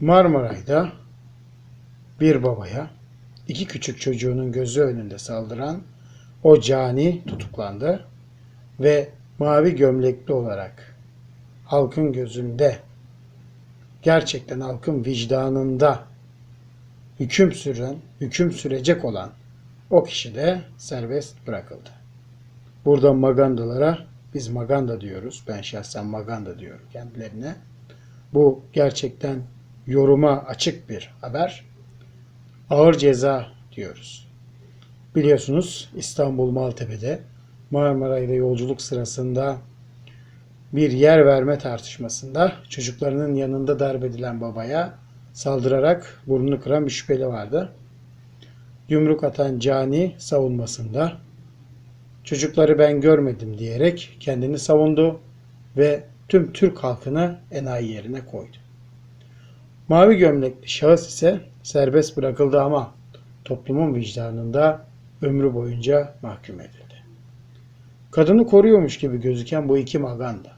Marmaray'da bir babaya iki küçük çocuğunun gözü önünde saldıran o cani tutuklandı ve mavi gömlekli olarak halkın gözünde gerçekten halkın vicdanında hüküm süren, hüküm sürecek olan o kişi de serbest bırakıldı. Burada magandalara biz maganda diyoruz. Ben şahsen maganda diyorum kendilerine. Bu gerçekten yoruma açık bir haber. Ağır ceza diyoruz. Biliyorsunuz İstanbul Maltepe'de Marmaray'da yolculuk sırasında bir yer verme tartışmasında çocuklarının yanında darp edilen babaya saldırarak burnunu kıran bir şüpheli vardı. Yumruk atan cani savunmasında çocukları ben görmedim diyerek kendini savundu ve tüm Türk halkını enayi yerine koydu. Mavi gömlekli şahıs ise serbest bırakıldı ama toplumun vicdanında ömrü boyunca mahkum edildi. Kadını koruyormuş gibi gözüken bu iki maganda.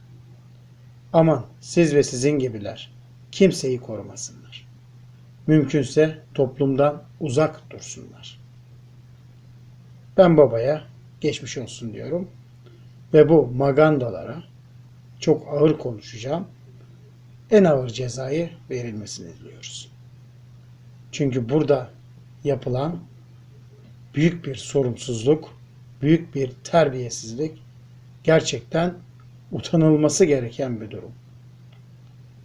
Aman siz ve sizin gibiler kimseyi korumasınlar. Mümkünse toplumdan uzak dursunlar. Ben babaya geçmiş olsun diyorum ve bu magandalara çok ağır konuşacağım. En ağır cezayı verilmesini diliyoruz. Çünkü burada yapılan büyük bir sorumsuzluk, büyük bir terbiyesizlik gerçekten utanılması gereken bir durum.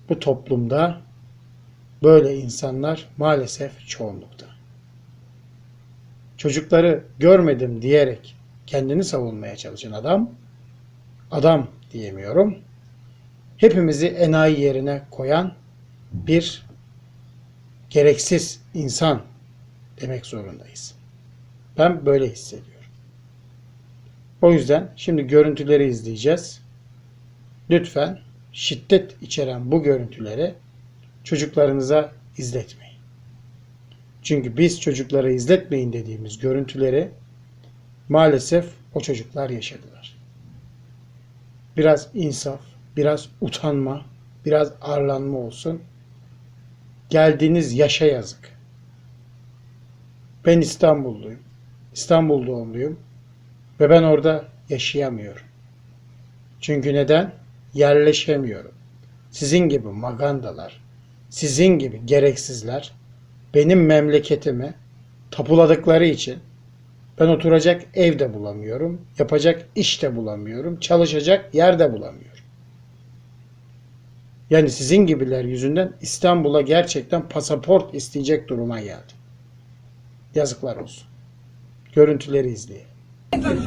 Bu toplumda böyle insanlar maalesef çoğunlukta. Çocukları görmedim diyerek kendini savunmaya çalışan adam, adam diyemiyorum, hepimizi enayi yerine koyan bir gereksiz insan demek zorundayız. Ben böyle hissediyorum. O yüzden şimdi görüntüleri izleyeceğiz. Lütfen şiddet içeren bu görüntüleri çocuklarınıza izletmeyin. Çünkü biz çocuklara izletmeyin dediğimiz görüntüleri maalesef o çocuklar yaşadılar. Biraz insaf, biraz utanma, biraz arlanma olsun. Geldiğiniz yaşa yazık. Ben İstanbulluyum. İstanbul doğumluyum. Ve ben orada yaşayamıyorum. Çünkü neden? Yerleşemiyorum. Sizin gibi magandalar, sizin gibi gereksizler benim memleketimi tapuladıkları için ben oturacak ev de bulamıyorum, yapacak iş de bulamıyorum, çalışacak yer de bulamıyorum. Yani sizin gibiler yüzünden İstanbul'a gerçekten pasaport isteyecek duruma geldim. Yazıklar olsun. Görüntüleri izleyin.